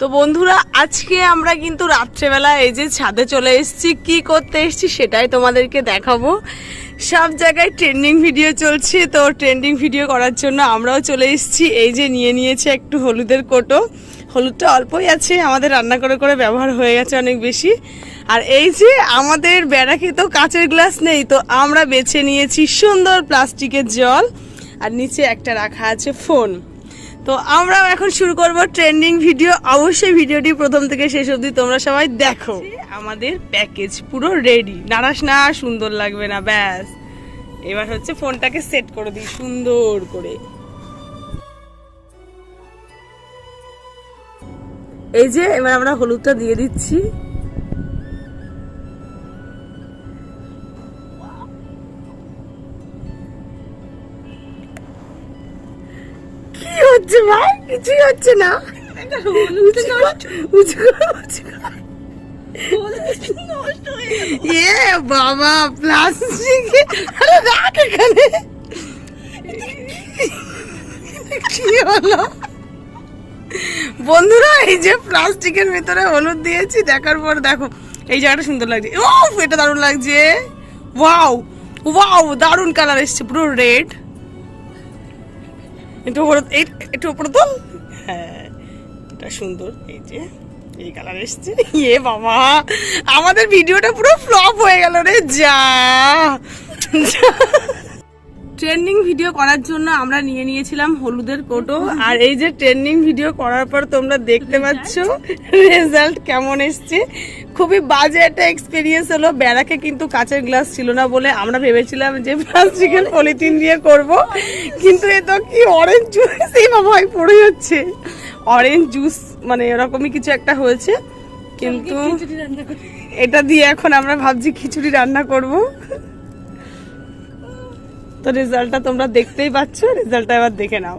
তো বন্ধুরা, আজকে আমরা কিন্তু রাত্রেবেলা এই যে ছাদে চলে এসেছি, কি করতে এসেছি সেটাই তোমাদেরকে দেখাবো। সব জায়গায় ট্রেন্ডিং ভিডিও চলছে, তো ট্রেন্ডিং ভিডিও করার জন্য আমরাও চলে এসেছি। এই যে নিয়ে নিয়েছে একটু হলুদের কোটো। হলুদটা অল্পই আছে, আমাদের রান্না করে করে ব্যবহার হয়ে গেছে অনেক বেশি। আর এই যে আমাদের ব্যারাকে তো কাঁচের গ্লাস নেই, তো আমরা বেছে নিয়েছি সুন্দর প্লাস্টিকের জল। আর নিচে একটা রাখা আছে ফোন। তো আমরাও এখন শুরু করব ট্রেন্ডিং ভিডিও অবশ্যই ভিডিওটি প্রথম থেকে শেষ অবধি তোমরা সবাই দেখো। আমাদের প্যাকেজ পুরো রেডি নারাস না, সুন্দর লাগবে না, ব্যাস। এবার হচ্ছে ফোনটাকে সেট করে দিই সুন্দর করে। এই যে, এবার আমরা হলুদটা দিয়ে দিচ্ছি। হচ্ছে ভাই? কিছুই হচ্ছে না। এ বাবা প্লাস্টিক রাখ এখানে। কি হলো? বন্ধুরা এই যে প্লাস্টিকের ভেতরে হলুদ দিয়েছি দেখার পর দেখো এই জায়গাটা সুন্দর লাগছে। ও এটা দারুণ লাগছে। ওয়াও ওয়াও দারুণ কালার এসছে পুরো রেড একটু উপরে এই একটু উপরে তোল হ্যাঁ এটা সুন্দর এই যে এই কালার এসছে। ইয়ে বাবা আমাদের ভিডিওটা পুরো ফ্লপ হয়ে গেল রে যা। ট্রেন্ডিং ভিডিও করার জন্য আমরা নিয়ে নিয়েছিলাম হলুদের কোটো। আর এই যে ট্রেন্ডিং ভিডিও করার পর তোমরা দেখতে পাচ্ছ রেজাল্ট কেমন এসছে। খুবই বাজে একটা এক্সপিরিয়েন্স হলো। ব্যারাকে কিন্তু কাঁচের গ্লাস ছিল না বলে আমরা ভেবেছিলাম যে প্লাস্টিকের পলিথিন দিয়ে করব। কিন্তু এ তো কি অরেঞ্জ জুস এই ভাই পড়ে যাচ্ছে। অরেঞ্জ জুস মানে এরকমই কিছু একটা হয়েছে। কিন্তু এটা দিয়ে এখন আমরা ভাবছি খিচুড়ি রান্না করব। তো রেজাল্টটা তোমরা দেখতেই পাচ্ছ। রেজাল্টটা এবার দেখে নাও।